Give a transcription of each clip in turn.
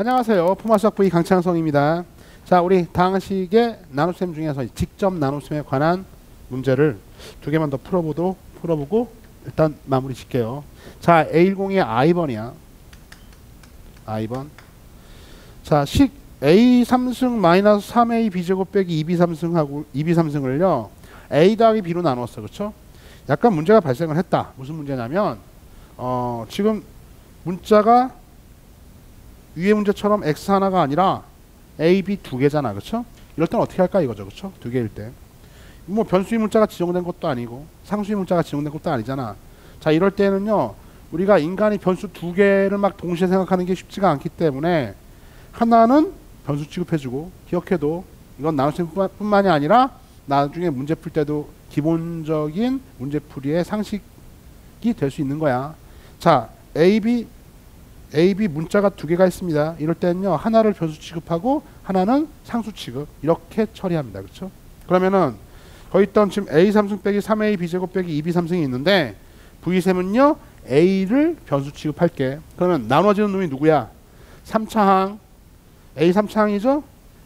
안녕하세요. 포마수학 V 강창성입니다. 자, 우리 당식의 나눗셈 중에서 직접 나눗셈에 관한 문제를 두 개만 더 풀어보도록 풀어보고 일단 마무리 짓게요. 자, A10의 I번이야. I번. 자, 식 A 3승 마이너스 3A B제곱 빼기 2B 3승하고 2B 3승을요. A 더하기 B로 나눴어. 그렇죠? 약간 문제가 발생을 했다. 무슨 문제냐면 어, 지금 문자가 위의 문제처럼 x 하나가 아니라 a, b 두 개잖아, 그렇죠? 이럴 땐 어떻게 할까 이거죠, 그렇죠? 두 개일 때. 뭐 변수의 문자가 지정된 것도 아니고 상수의 문자가 지정된 것도 아니잖아. 자, 이럴 때는요, 우리가 인간이 변수 두 개를 막 동시에 생각하는 게 쉽지가 않기 때문에 하나는 변수 취급해주고 기억해도 이건 나눗셈뿐만이 아니라 나중에 문제 풀 때도 기본적인 문제풀이의 상식이 될 수 있는 거야. 자, A, B A, B 문자가 두 개가 있습니다. 이럴 때는요. 하나를 변수 취급하고 하나는 상수 취급. 이렇게 처리합니다. 그렇죠? 그러면은 거기 있던 지금 A 3승 빼기 3A B제곱 빼기 2B 3승이 있는데 V 셈은요. A를 변수 취급할게. 그러면 나눠지는 놈이 누구야? 3차항. A 3차항이죠?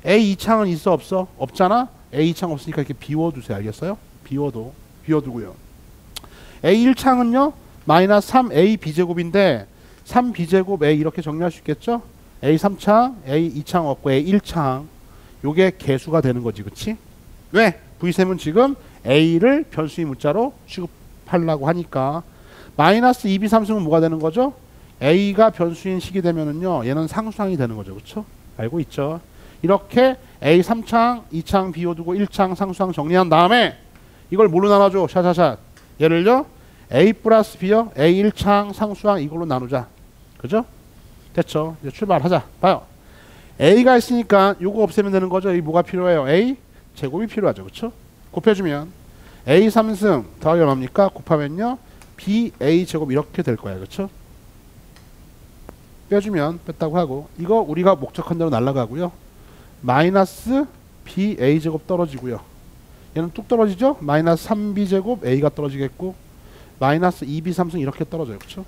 A 2차항은 있어 없어? 없잖아? A 2차항 없으니까 이렇게 비워두세요. 알겠어요? 비워도. 비워두고요. A 1차항은요. 마이너스 3A B제곱인데 3b제곱 a 이렇게 정리할 수 있겠죠? a 3창, a 2창 없고 a 1창 요게 개수가 되는 거지 그치? 왜? V셈은 지금 a를 변수의 문자로 취급하려고 하니까 마이너스 2b 3승은 뭐가 되는 거죠? a가 변수인 식이 되면은요 얘는 상수항이 되는 거죠 그쵸? 알고 있죠? 이렇게 a 3창, 2창 비워두고 1창 상수항 정리한 다음에 이걸 뭘로 나눠줘? 샤샤샷 얘를요 a 플러스 b요 a 1창 상수항 이걸로 나누자 그죠? 됐죠? 이제 출발하자. 봐요. A가 있으니까 요거 없애면 되는 거죠. 이 뭐가 필요해요? A 제곱이 필요하죠. 그렇죠? 곱해주면 A 3승 더하기 얼마입니까? 곱하면요. B A 제곱 이렇게 될 거야. 그렇죠? 빼주면 뺐다고 하고 이거 우리가 목적한 대로 날라가고요. 마이너스 B A 제곱 떨어지고요. 얘는 뚝 떨어지죠? 마이너스 3B 제곱 A가 떨어지겠고 마이너스 2B 3승 이렇게 떨어져요. 그렇죠?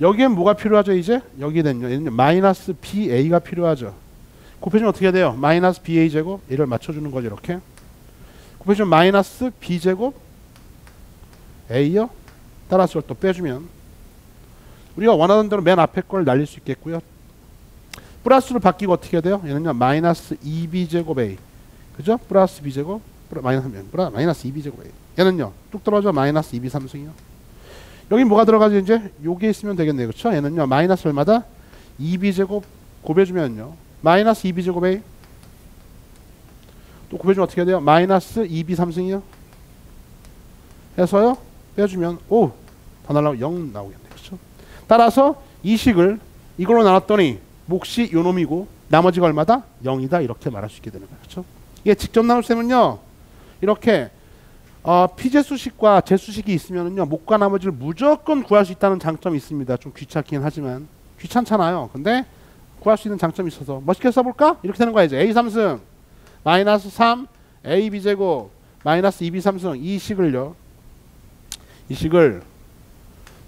여기엔 뭐가 필요하죠 이제? 여기는요 마이너스 BA가 필요하죠 곱해주면 어떻게 돼요? 마이너스 BA 제곱 얘를 맞춰주는 거죠 이렇게 곱해주면 마이너스 B제곱 A요 따라서 또 빼주면 우리가 원하는 대로 맨 앞에 걸 날릴 수 있겠고요 플러스로 바뀌고 어떻게 돼요? 얘는요 마이너스 2B제곱 A 그죠? 플러스 B제곱 마이너스, 마이너스 2B제곱 A 얘는요 뚝 떨어져 마이너스 2B 삼승이요 여기 뭐가 들어가죠 이제? 요게 있으면 되겠네요. 그렇죠? 얘는요. 마이너스 얼마다? 2b제곱 곱해주면요. 마이너스 2b제곱 a 또 곱해주면 어떻게 돼요? 마이너스 2b 3승이요. 해서요. 빼주면 오! 다 날라고 0 나오겠네. 그렇죠? 따라서 이 식을 이걸로 나눴더니 몫이 요 놈이고 나머지가 얼마다? 0이다. 이렇게 말할 수 있게 되는 거예요. 그렇죠? 이게 직접 나눌 셈은요. 이렇게 어, 피제수식과 제수식이 있으면은요 목과 나머지를 무조건 구할 수 있다는 장점이 있습니다. 좀 귀찮긴 하지만. 귀찮잖아요. 근데 구할 수 있는 장점이 있어서. 멋있게 써볼까? 이렇게 되는 거야 이제. A 3승. 마이너스 3 a b 제곱. 마이너스 2b 3승. 이 식을요. 이 식을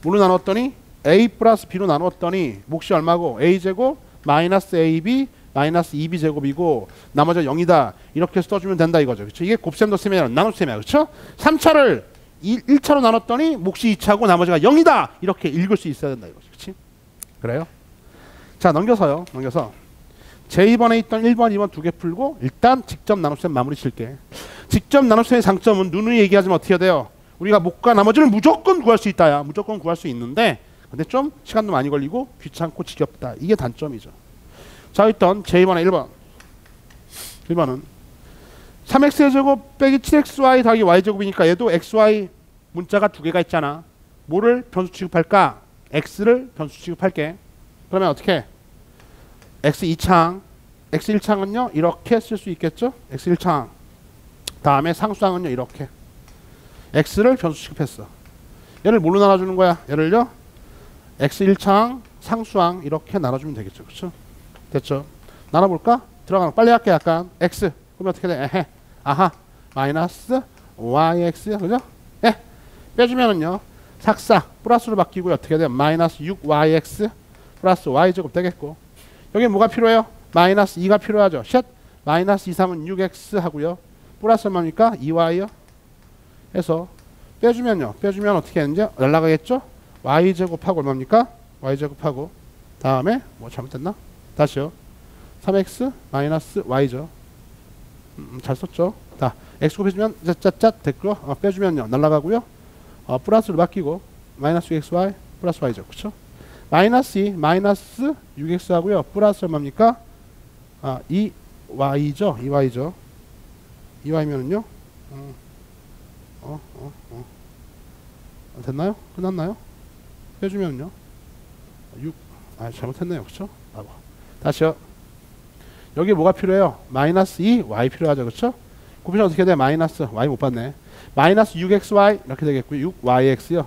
뭐로 나눴더니 a 플러스 b로 나눴더니 몫이 얼마고? A 제곱 마이너스 ab 마이너스 2b 제곱이고 나머지가 0이다. 이렇게 써주면 된다 이거죠. 그렇죠? 이게 곱셈도 셈이 나눗셈이야. 그렇죠? 3차를 1, 차로 나눴더니 몫이 2차고 나머지가 0이다. 이렇게 읽을 수 있어야 된다 이거죠. 그렇지? 그래요? 자, 넘겨서요. 넘겨서 제2번에 있던 1번, 2번 두 개 풀고 일단 직접 나눗셈 마무리 칠게. 직접 나눗셈의 장점은 누누이 얘기하지만 어떻게 돼요? 우리가 목과 나머지를 무조건 구할 수 있다야. 무조건 구할 수 있는데 근데 좀 시간도 많이 걸리고 귀찮고 지겹다. 이게 단점이죠. 자 있던 제2번의 1번. 1번은 3x제곱 빼기 7xy 더하기 y제곱이니까 얘도 xy 문자가 두 개가 있잖아. 뭐를 변수 취급할까? x를 변수 취급할게. 그러면 어떻게? x2창 x1창은요 이렇게 쓸 수 있겠죠? x1창. 다음에 상수항은요 이렇게. x를 변수 취급했어. 얘를 뭘로 나눠주는 거야? 얘를요 x1창 상수항 이렇게 나눠주면 되겠죠. 그렇죠 됐죠? 나눠볼까? 들어가는 빨리 할게 약간 x 그러면 어떻게 돼? 에헤. 아하 마이너스 yx 그죠? 예 빼주면은요 삭사 플러스로 바뀌고 어떻게 돼? 마이너스 6yx 플러스 y제곱 되겠고 여기 뭐가 필요해요? 마이너스 2가 필요하죠. 셋 마이너스 2, 3은 6x 하고요. 플러스 얼마입니까? 2y요. 해서 빼주면요. 빼주면 어떻게 하는지 날라가겠죠? y제곱하고 얼마입니까? y제곱하고 다음에 뭐 잘못됐나? 다시요. 3x 마이너스 y죠. 음, 잘 썼죠. 자, x 곱해주면 짜짜짜 됐고요. 어, 빼주면요. 날라가고요. 어, 플러스로 바뀌고 마이너스 6xy 플러스 y죠. 그쵸? 마이너스 2 마이너스 6x 하고요. 플러스 얼마입니까? 아, 2y죠. 2y죠. 2y면은요. 어, 어, 어, 어. 됐나요? 끝났나요? 빼주면요. 6. 아, 잘못했네요. 그쵸? 아, 뭐. 다시요. 여기 뭐가 필요해요? 마이너스 2, y 필요하죠. 그쵸? 곱하면 어떻게 돼? 마이너스, y 못 봤네. 마이너스 6xy 이렇게 되겠고요. 6yx요.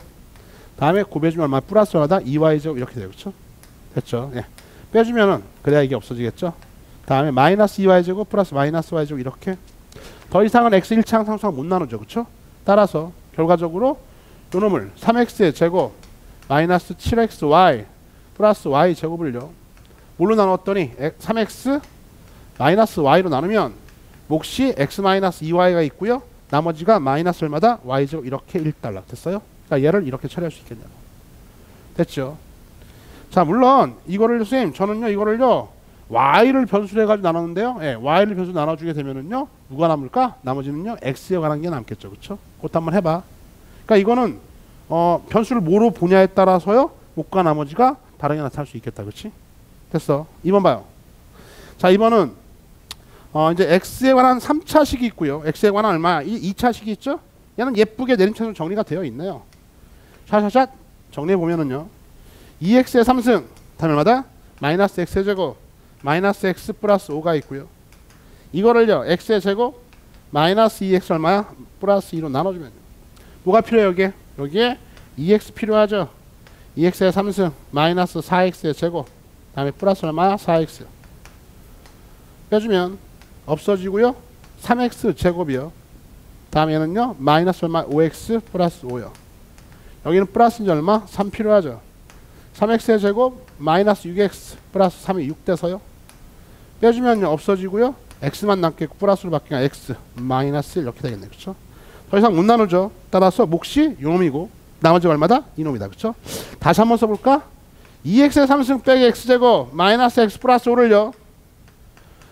다음에 곱해주면 얼마? 플러스 얼마다? 2y죠. 이렇게 돼요. 그쵸? 됐죠? 예. 빼주면은 그래야 이게 없어지겠죠? 다음에 마이너스 2y제곱 플러스 마이너스 y제곱 이렇게 더 이상은 x 1차항 상수항 못 나누죠. 그쵸? 따라서 결과적으로 요 놈을 3x의 제곱 마이너스 7xy 플러스 y 제곱을요. 뭘로 나눴더니 3x 마이너스 y로 나누면 몫이 x 마이너스 2y가 있고요. 나머지가 마이너스 얼마다 y 제곱 이렇게 1달러 됐어요? 그러니까 얘를 이렇게 처리할 수 있겠냐고. 됐죠? 자 물론 이거를 선생님 저는요 이거를요 y를 변수로 해가지고 나눴는데요. 예, y를 변수 로 나눠주게 되면은요 누가 남을까? 나머지는요 x에 관한 게 남겠죠, 그렇죠? 그것도 한번 해봐. 그러니까 이거는 어, 변수를 뭐로 보냐에 따라서요 목과 나머지가 다르게 나타날 수 있겠다, 그렇지? 됐어. 2번 봐요. 자 2번은 어, 이제 x에 관한 3차식이 있고요. x에 관한 얼마? 이 2차식이 있죠? 얘는 예쁘게 내림차순 정리가 되어 있네요. 샷샷샷 정리해 보면은요. 2x의 3승 다음 얼마다? 마이너스 x의 제곱 마이너스 x 플러스 5가 있고요. 이거를요. x의 제곱 마이너스 2x 얼마야? 플러스 2로 나눠주면 뭐가 필요해요 여기에? 여기에 2x 필요하죠. 2x의 3승 마이너스 4x의 제곱 다음에 플러스 얼마야? 4x 빼주면 없어지고요. 3x 제곱이요. 다음에는요. 마이너스 얼마? 5x 플러스 5요. 여기는 플러스인지 얼마? 3 필요하죠. 3x의 제곱 마이너스 6x 플러스 3이 6 돼서요. 빼주면요. 없어지고요. x만 남겠고 플러스로 바뀌면 x 마이너스 1 이렇게 되겠네. 그렇죠? 더 이상 못 나누죠. 따라서 몫이 요놈이고 나머지 얼마다? 이놈이다. 그렇죠? 다시 한번 써볼까? 2x의 3승 빼기 x제곱 마이너스 x 플러스 5를요.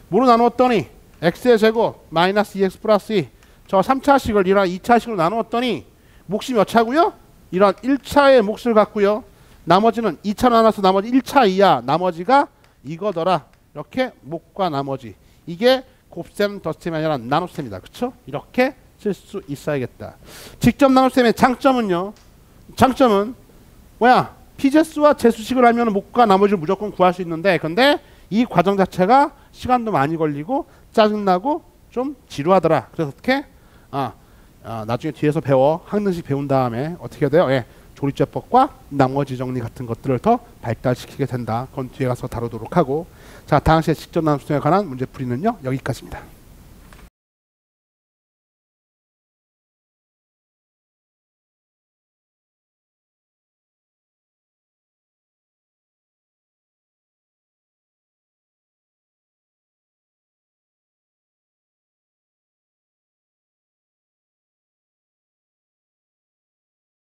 뭐로 나누었더니 x의 제곱 마이너스 2x 플러스 2. 저 3차식을 이런 2차식으로 나누었더니 몫이 몇 차고요? 이런 1차의 몫을 갖고요. 나머지는 2차 나눠서 나머지 1차 이하 나머지가 이거더라. 이렇게 목과 나머지. 이게 곱셈 덧셈이 아니라 나눗셈이다. 그쵸? 이렇게 쓸 수 있어야겠다. 직접 나눗셈의 장점은요. 장점은 뭐야? 피제수와 제수식을 하면 목과 나머지를 무조건 구할 수 있는데 근데 이 과정 자체가 시간도 많이 걸리고 짜증나고 좀 지루하더라. 그래서 어떻게? 아, 아 나중에 뒤에서 배워 학능식 배운 다음에 어떻게 돼요? 예, 조립제법과 나머지 정리 같은 것들을 더 발달시키게 된다. 그건 뒤에 가서 다루도록 하고 자, 당시에 직접 나눔에 관한 문제 풀이는요 여기까지입니다.